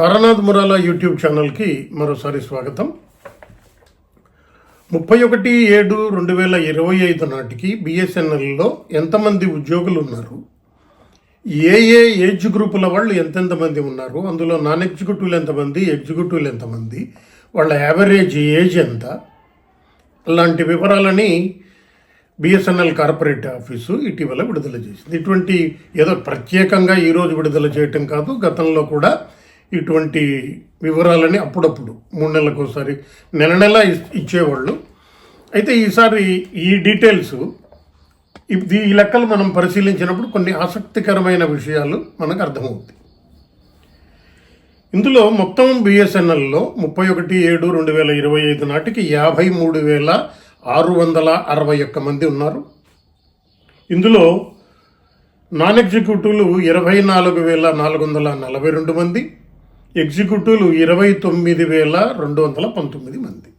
Taranath మురాలా YouTube ఛానల్కి మరోసారి స్వాగతం. ముప్పై ఒకటి ఏడు రెండు వేల ఇరవై ఐదు నాటికి బిఎస్ఎన్ఎల్లో ఎంతమంది ఉద్యోగులు ఉన్నారు ఏ ఏ ఏజ్ గ్రూపుల వాళ్ళు ఎంతెంతమంది ఉన్నారు? అందులో నాన్ ఎగ్జిక్యూటివ్లు ఎంతమంది ఎగ్జిక్యూటివ్లు ఎంతమంది వాళ్ళ యావరేజ్ ఏజ్ ఎంత? అలాంటి వివరాలని బిఎస్ఎన్ఎల్ కార్పొరేట్ ఆఫీసు ఇటీవల విడుదల చేసింది. ఇటువంటి ఏదో ప్రత్యేకంగా ఈరోజు విడుదల చేయటం కాదు గతంలో కూడా ఇటువంటి వివరాలని అప్పుడప్పుడు మూడు నెలలకు ఒకసారి నెల నెల ఇచ్చేవాళ్ళు. అయితే ఈసారి ఈ డీటెయిల్స్ ఈ లెక్కలు మనం పరిశీలించినప్పుడు కొన్ని ఆసక్తికరమైన విషయాలు మనకు అర్థమవుతాయి. ఇందులో మొత్తం బిఎస్ఎన్ఎల్లో ముప్పై ఒకటి ఏడు రెండు వేల ఇరవై ఐదు నాటికి యాభై మూడు వేల ఆరు వందల అరవై ఒక్క మంది ఉన్నారు. ఇందులో నాన్ ఎగ్జిక్యూటివ్లు ఇరవై నాలుగు వేల నాలుగు వందల నలభై రెండు మంది ఎగ్జిక్యూటివ్లు ఇరవై తొమ్మిది వేల రెండు వందల పంతొమ్మిది మంది.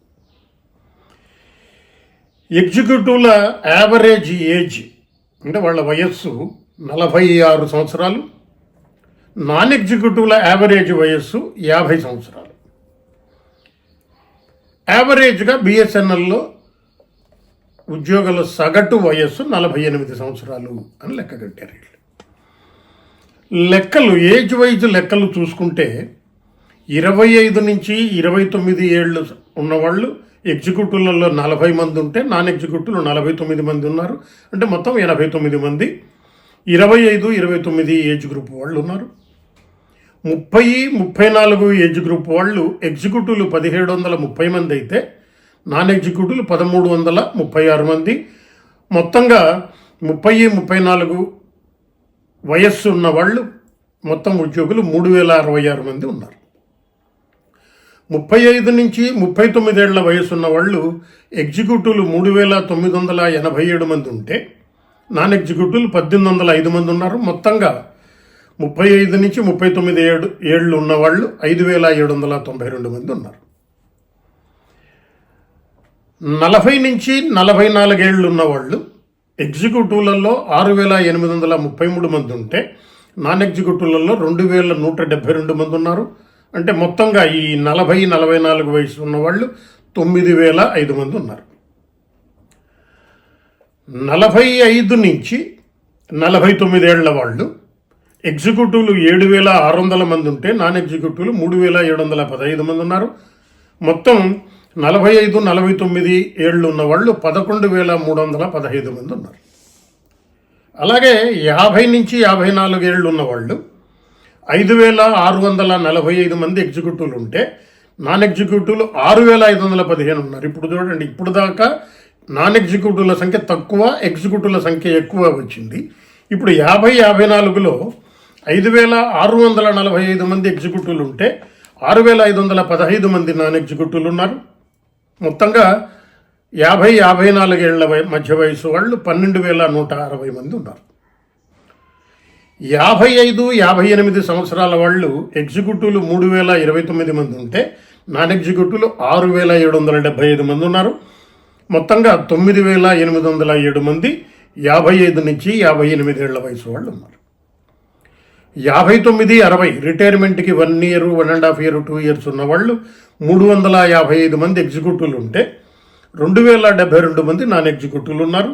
ఎగ్జిక్యూటివ్ల యావరేజ్ ఏజ్ అంటే వాళ్ళ వయస్సు నలభై ఆరు సంవత్సరాలు. నాన్ ఎగ్జిక్యూటివ్ల యావరేజ్ వయస్సు యాభై సంవత్సరాలు. యావరేజ్గా బిఎస్ఎన్ఎల్లో ఉద్యోగుల సగటు వయస్సు నలభై ఎనిమిది సంవత్సరాలు అని లెక్క కట్టారు వీళ్ళు. లెక్కలు ఏజ్ వైజ్ లెక్కలు చూసుకుంటే ఇరవై ఐదు నుంచి ఇరవై తొమ్మిది ఏళ్ళు ఉన్నవాళ్ళు ఎగ్జిక్యూటివ్లలో నలభై మంది ఉంటే నాన్ ఎగ్జిక్యూటివ్లు నలభై తొమ్మిది మంది ఉన్నారు. అంటే మొత్తం ఎనభై తొమ్మిది మంది. ఇరవై ఐదు ఇరవై తొమ్మిది ఏజ్ గ్రూప్ వాళ్ళు ఉన్నారు. ముప్పై ముప్పై నాలుగు ఏజ్ గ్రూప్ వాళ్ళు ఎగ్జిక్యూటివ్లు పదిహేడు వందల ముప్పై మంది అయితే నాన్ ఎగ్జిక్యూటివ్లు పదమూడు వందల ముప్పై ఆరు మంది. మొత్తంగా ముప్పై ముప్పై నాలుగు వయస్సు ఉన్న వాళ్ళు మొత్తం ఉద్యోగులు మూడు వేల అరవై ఆరు మంది ఉన్నారు. ముప్పై ఐదు నుంచి ముప్పై తొమ్మిదేళ్ళ వయసున్న వాళ్ళు ఎగ్జిక్యూటివ్లు మూడు వేల తొమ్మిది వందల ఎనభై ఏడు మంది ఉంటే నాన్ ఎగ్జిక్యూటివ్లు పద్దెనిమిది వందల ఐదు మంది ఉన్నారు. మొత్తంగా ముప్పై ఐదు నుంచి ముప్పై తొమ్మిది ఏడు ఏళ్ళు ఉన్నవాళ్ళు ఐదు వేల ఏడు వందల తొంభై రెండు మంది ఉన్నారు. నలభై నుంచి నలభై నాలుగేళ్ళు ఉన్న వాళ్ళు ఎగ్జిక్యూటివ్లలో ఆరు వేల ఎనిమిది వందల ముప్పై మూడు మంది ఉంటే నాన్ ఎగ్జిక్యూటివ్లలో రెండు వేల నూట డెబ్బై రెండు మంది ఉన్నారు. అంటే మొత్తంగా ఈ నలభై నలభై నాలుగు వయసు ఉన్న వాళ్ళు తొమ్మిది వేల ఐదు మంది ఉన్నారు. నలభై ఐదు నుంచి నలభై తొమ్మిదేళ్ళ వాళ్ళు ఎగ్జిక్యూటివ్లు ఏడు వేల ఆరు వందల మంది ఉంటే నాన్ ఎగ్జిక్యూటివ్లు మూడు వేల ఏడు వందల పదహైదు మంది ఉన్నారు. మొత్తం నలభై ఐదు నలభై తొమ్మిది ఏళ్ళు ఉన్న వాళ్ళు పదకొండు వేల మూడు వందల పదహైదు మంది ఉన్నారు. అలాగే యాభై నుంచి యాభై నాలుగు ఏళ్ళు ఉన్న వాళ్ళు ఐదు వేల ఆరు వందల నలభై ఐదు మంది ఎగ్జిక్యూటివ్లు ఉంటే నాన్ ఎగ్జిక్యూటివ్లు ఆరు వేల ఐదు వందల పదిహేను ఉన్నారు. ఇప్పుడు చూడండి ఇప్పుడు దాకా నాన్ ఎగ్జిక్యూటివ్ల సంఖ్య తక్కువ ఎగ్జిక్యూటివ్ల సంఖ్య ఎక్కువ వచ్చింది. ఇప్పుడు యాభై యాభై నాలుగులో ఐదు వేల ఆరు వందల నలభై ఐదు మంది ఎగ్జిక్యూటివ్లు ఉంటే ఆరు వేల ఐదు వందల పదహైదు మంది నాన్ ఎగ్జిక్యూటివ్లు ఉన్నారు. మొత్తంగా యాభై యాభై నాలుగేళ్ళ మధ్య వయసు వాళ్ళు పన్నెండు వేల నూట అరవై మంది ఉన్నారు. యాభై ఐదు యాభై ఎనిమిది సంవత్సరాల వాళ్ళు ఎగ్జిక్యూటివ్లు మూడు వేల ఇరవై తొమ్మిది మంది ఉంటే నాన్ ఎగ్జిక్యూటివ్లు ఆరు వేల ఏడు వందల డెబ్బై ఐదు మంది ఉన్నారు. మొత్తంగా తొమ్మిది వేల ఎనిమిది వందల ఏడు మంది యాభై ఐదు నుంచి యాభై ఎనిమిది ఏళ్ళ వయసు వాళ్ళు ఉన్నారు. యాభై తొమ్మిది అరవై రిటైర్మెంట్కి one year one and half year two years ఉన్న వాళ్ళు మూడు వందల యాభై ఐదు మంది ఎగ్జిక్యూటివ్లు ఉంటే రెండు వేల డెబ్బై రెండు మంది నాన్ ఎగ్జిక్యూటివ్లు ఉన్నారు.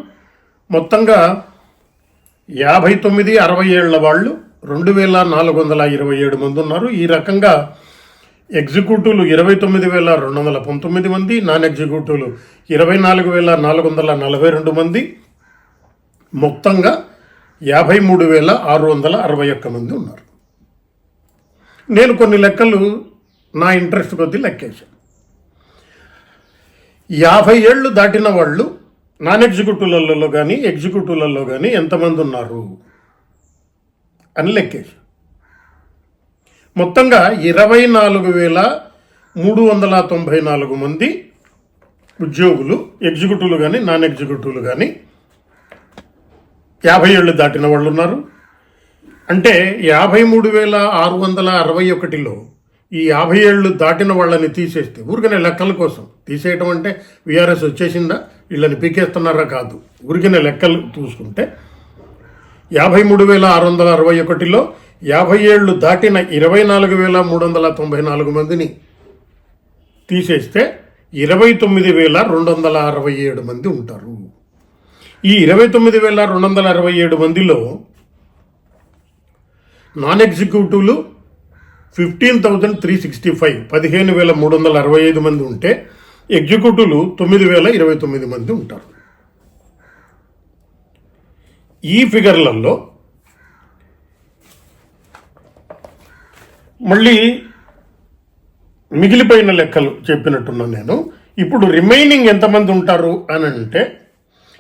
మొత్తంగా యాభై తొమ్మిది అరవై ఏళ్ళ వాళ్ళు రెండు వేల నాలుగు వందల ఇరవై ఏడు మంది ఉన్నారు. ఈ రకంగా ఎగ్జిక్యూటివ్లు ఇరవై తొమ్మిది వేల రెండు వందల పంతొమ్మిది మంది నాన్ ఎగ్జిక్యూటివ్లు ఇరవై నాలుగు వేల నాలుగు వందల నలభై రెండు మంది. మొత్తంగా యాభై మూడు వేల ఆరు వందల అరవై ఒక్క మంది ఉన్నారు. నేను కొన్ని లెక్కలు నా ఇంట్రెస్ట్ కొద్దీ లెక్కేశాను యాభై ఏళ్ళు దాటిన వాళ్ళు నాన్ ఎగ్జిక్యూటివ్లలో కానీ ఎగ్జిక్యూటివ్లలో కానీ ఎంతమంది ఉన్నారు? అని లెక్కేశాను మొత్తంగా ఇరవై నాలుగు వేల మూడు వందల తొంభై నాలుగు మంది ఉద్యోగులు ఎగ్జిక్యూటివ్లు కానీ నాన్ ఎగ్జిక్యూటివ్లు కానీ యాభై ఏళ్ళు దాటిన వాళ్ళు ఉన్నారు. అంటే యాభై మూడు వేల ఆరు వందల అరవై ఒకటిలో ఈ యాభై ఏళ్ళు దాటిన వాళ్ళని తీసేస్తే ఊరికనే లెక్కల కోసం తీసేయటం అంటే విఆర్ఎస్ వచ్చేసిందా? వీళ్ళని పీకేస్తున్నారా కాదు. ఉరికిన లెక్కలు చూసుకుంటే యాభై మూడు వేల ఆరు వందల అరవై ఒకటిలో యాభై ఏళ్ళు దాటిన ఇరవై నాలుగు వేల మూడు వందల తొంభై నాలుగు మందిని తీసేస్తే ఇరవై తొమ్మిది వేల రెండు వందల అరవై ఏడు మంది ఉంటారు. ఈ ఇరవై తొమ్మిది వేల రెండు వందల అరవై ఏడు మందిలో non ఎగ్జిక్యూటివ్లు fifteen thousand three sixty five పదిహేను వేల మూడు వందల అరవై ఐదు మంది ఉంటే ఎగ్జిక్యూటివ్లు తొమ్మిది వేల ఇరవై తొమ్మిది మంది ఉంటారు. ఈ ఫిగర్లలో మళ్ళీ మిగిలిపోయిన లెక్కలు చెప్పినట్టున్నాను నేను. ఇప్పుడు రిమైనింగ్ ఎంతమంది ఉంటారు అని అంటే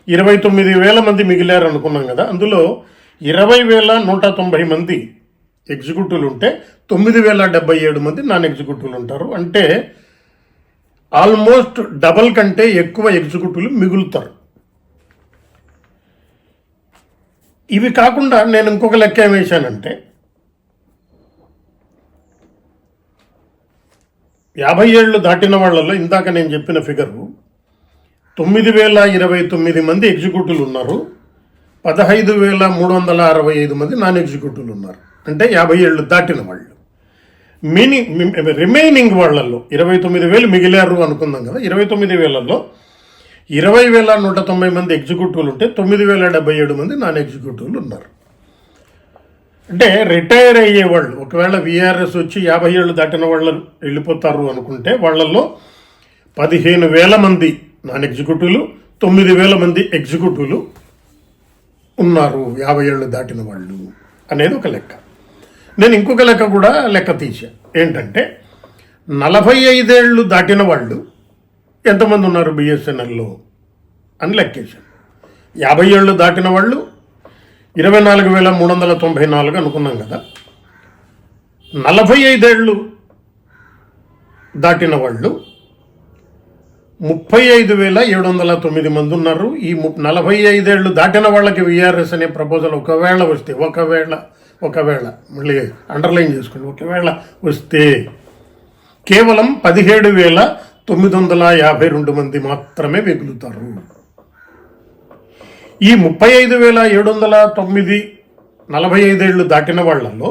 ఇరవై తొమ్మిది వేల మంది మిగిలారు అనుకున్నాం కదా అందులో ఇరవై వేల నూట తొంభై మంది ఎగ్జిక్యూటివ్లు ఉంటే తొమ్మిది వేల డెబ్బై ఏడు మంది నాన్ ఎగ్జిక్యూటివ్లు ఉంటారు. అంటే ఆల్మోస్ట్ డబల్ కంటే ఎక్కువ ఎగ్జిక్యూటివ్లు మిగులుతారు. ఇవి కాకుండా నేను ఇంకొక లెక్క ఏం వేశానంటే యాభై ఏళ్ళు దాటిన వాళ్ళలో ఇందాక నేను చెప్పిన ఫిగరు తొమ్మిది వేల ఇరవై తొమ్మిది మంది ఎగ్జిక్యూటివ్లు ఉన్నారు పదహైదు వేల మూడు వందల అరవై ఐదు మంది నాన్ ఎగ్జిక్యూటివ్లు ఉన్నారు. అంటే యాభై ఏళ్ళు దాటిన వాళ్ళు. మిని రిమైనింగ్ వాళ్ళల్లో ఇరవై తొమ్మిది వేలు మిగిలారు అనుకుందాం కదా. ఇరవై తొమ్మిది వేలలో ఇరవై వేల నూట తొంభై మంది ఎగ్జిక్యూటివ్లు ఉంటే తొమ్మిది వేల డెబ్బై ఏడు మంది నాన్ ఎగ్జిక్యూటివ్లు ఉన్నారు. అంటే రిటైర్ అయ్యే వాళ్ళు ఒకవేళ విఆర్ఎస్ వచ్చి యాభై ఏళ్ళు దాటిన వాళ్ళు వెళ్ళిపోతారు అనుకుంటే వాళ్ళల్లో పదిహేను వేల మంది నాన్ ఎగ్జిక్యూటివ్లు తొమ్మిది వేల మంది ఎగ్జిక్యూటివ్లు ఉన్నారు యాభై ఏళ్ళు దాటిన వాళ్ళు అనేది ఒక లెక్క. నేను ఇంకొక లెక్క కూడా లెక్క తీసా ఏంటంటే నలభై ఐదేళ్ళు దాటిన వాళ్ళు ఎంతమంది ఉన్నారు బిఎస్ఎన్ఎల్లో అని లెక్కేశాను యాభై ఏళ్ళు దాటిన వాళ్ళు ఇరవై నాలుగు వేల మూడు వందల తొంభై నాలుగు అనుకున్నాం కదా. నలభై ఐదేళ్ళు దాటిన వాళ్ళు ముప్పై ఐదు వేల ఏడు వందల తొమ్మిది మంది ఉన్నారు. ఈ ము నలభై ఐదేళ్ళు దాటిన వాళ్ళకి విఆర్ఎస్ అనే ప్రపోజల్ ఒకవేళ వస్తే ఒకవేళ ఒకవేళ మళ్ళీ అండర్లైన్ చేసుకోండి. ఒకవేళ వస్తే కేవలం పదిహేడు వేల తొమ్మిది వందల యాభై రెండు మంది మాత్రమే మిగులుతారు ఈ ముప్పై ఐదు వేల ఏడు వందల తొమ్మిది నలభై ఐదేళ్ళు దాటిన వాళ్ళల్లో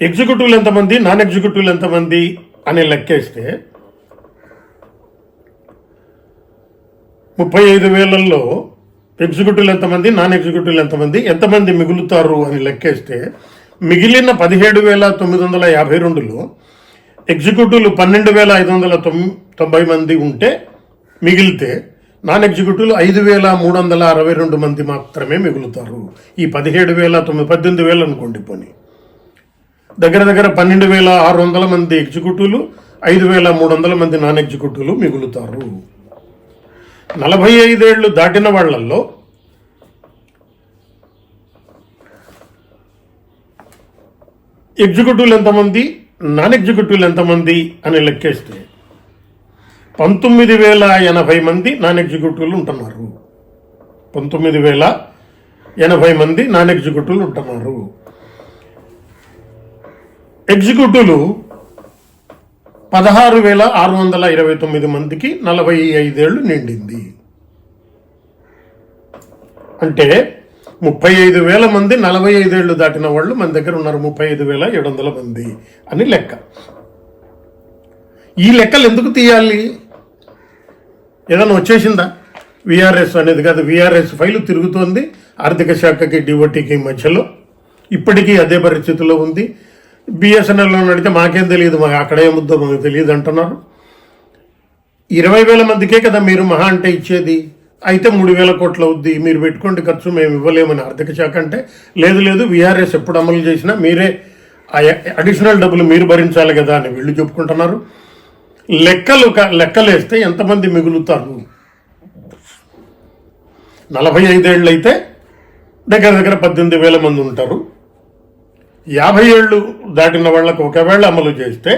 ఎగ్జిక్యూటివ్లు ఎంతమంది నాన్ ఎగ్జిక్యూటివ్లు ఎంతమంది అని లెక్కేస్తే ముప్పై ఐదు వేలల్లో ఎగ్జిక్యూటివ్లు ఎంతమంది నాన్ ఎగ్జిక్యూటివ్లు ఎంతమంది ఎంతమంది మిగులుతారు అని లెక్కేస్తే మిగిలిన పదిహేడు వేల తొమ్మిది వందల యాభై రెండులో ఎగ్జిక్యూటివ్లు పన్నెండు వేల ఐదు వందల తొంభై మంది ఉంటే మిగిలితే నాన్ ఎగ్జిక్యూటివ్లు ఐదు వేల మూడు వందల అరవై రెండు మంది మాత్రమే మిగులుతారు. ఈ పదిహేడు వేల తొమ్మిది పద్దెనిమిది వేలు అనుకోండి పోనీ. దగ్గర దగ్గర పన్నెండు వేల ఆరు వందల మంది ఎగ్జిక్యూటివ్లు ఐదు వేల మూడు వందల మంది నాన్ ఎగ్జిక్యూటివ్లు మిగులుతారు. నలభై ఐదేళ్ళు దాటిన వాళ్ళల్లో ఎగ్జిక్యూటివ్లు ఎంతమంది నాన్ ఎగ్జిక్యూటివ్లు ఎంతమంది అని లెక్కేస్తే పంతొమ్మిది వేల ఎనభై మంది నాన్ ఎగ్జిక్యూటివ్లు ఉంటున్నారు. పంతొమ్మిది వేల ఎనభై మంది నాన్ ఎగ్జిక్యూటివ్లు ఉంటున్నారు. ఎగ్జిక్యూటివ్లు పదహారు వేల ఆరు వందల ఇరవై తొమ్మిది మందికి నలభై ఐదేళ్ళు నిండింది. అంటే ముప్పై ఐదు వేల మంది నలభై ఐదేళ్ళు దాటిన వాళ్ళు మన దగ్గర ఉన్నారు ముప్పై ఐదు వేల ఏడు వందల మంది అని లెక్క. ఈ లెక్కలు ఎందుకు తీయాలి? ఏదైనా వచ్చేసిందా? విఆర్ఎస్ అనేది కాదు విఆర్ఎస్ ఫైలు తిరుగుతోంది ఆర్థిక శాఖకి డిఓటీకి మధ్యలో. ఇప్పటికీ అదే పరిస్థితిలో ఉంది. బిఎస్ఎన్ఎల్లో నడితే మాకేం తెలియదు మాకు అక్కడ ముద్దో మాకు తెలియదు అంటున్నారు. ఇరవై వేల మందికే కదా మీరు మహా అంటే ఇచ్చేది. అయితే మూడు వేల కోట్లు అవుద్ది. మీరు పెట్టుకోండి ఖర్చు మేము ఇవ్వలేమని ఆర్థిక శాఖ అంటే. లేదు లేదు విఆర్ఎస్ ఎప్పుడు అమలు చేసినా మీరే ఆ అడిషనల్ డబ్బులు మీరు భరించాలి కదా అని వీళ్ళు చెప్పుకుంటున్నారు. లెక్కలు లెక్కలేస్తే ఎంతమంది మిగులుతారు? నలభై ఐదేళ్ళు అయితే దగ్గర దగ్గర పద్దెనిమిది వేల మంది ఉంటారు. యాభై ఏళ్ళు దాటిన వాళ్ళకు ఒకవేళ అమలు చేస్తే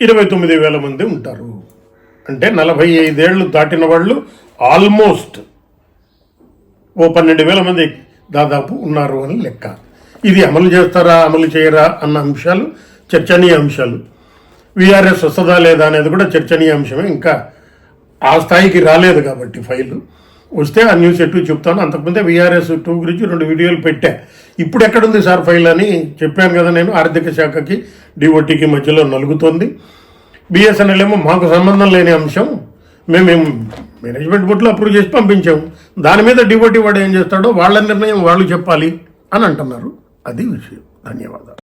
ఇరవై తొమ్మిది వేల మంది ఉంటారు. అంటే నలభై ఐదేళ్ళు దాటిన వాళ్ళు ఆల్మోస్ట్ ఓ పన్నెండు వేల మంది దాదాపు ఉన్నారు అని లెక్క. ఇది అమలు చేస్తారా అమలు చేయరా అన్న అంశాలు చర్చనీయ అంశాలు. విఆర్ఎస్ వస్తుందా లేదా అనేది కూడా చర్చనీయ అంశమే. ఇంకా ఆ స్థాయికి రాలేదు కాబట్టి ఫైలు. వస్తే ఆ న్యూస్ ఎటు చెప్తాను. అంతకుముందే విఆర్ఎస్ టూ గురించి రెండు వీడియోలు పెట్టా. ఇప్పుడు ఎక్కడుంది సార్ ఫైల్ అని చెప్పాను కదా నేను. ఆర్థిక శాఖకి డిఓటీకి మధ్యలో నలుగుతోంది. బిఎస్ఎన్ఎల్ ఏమో మాకు సంబంధం లేని అంశం. మేము మేనేజ్మెంట్ బోర్డులో అప్రూవ్ చేసి పంపించాం. దాని మీద డిఓటీ వాడు ఏం చేస్తాడో వాళ్ళ నిర్ణయం వాళ్ళు చెప్పాలి అని అంటున్నారు. అది విషయం. ధన్యవాదాలు.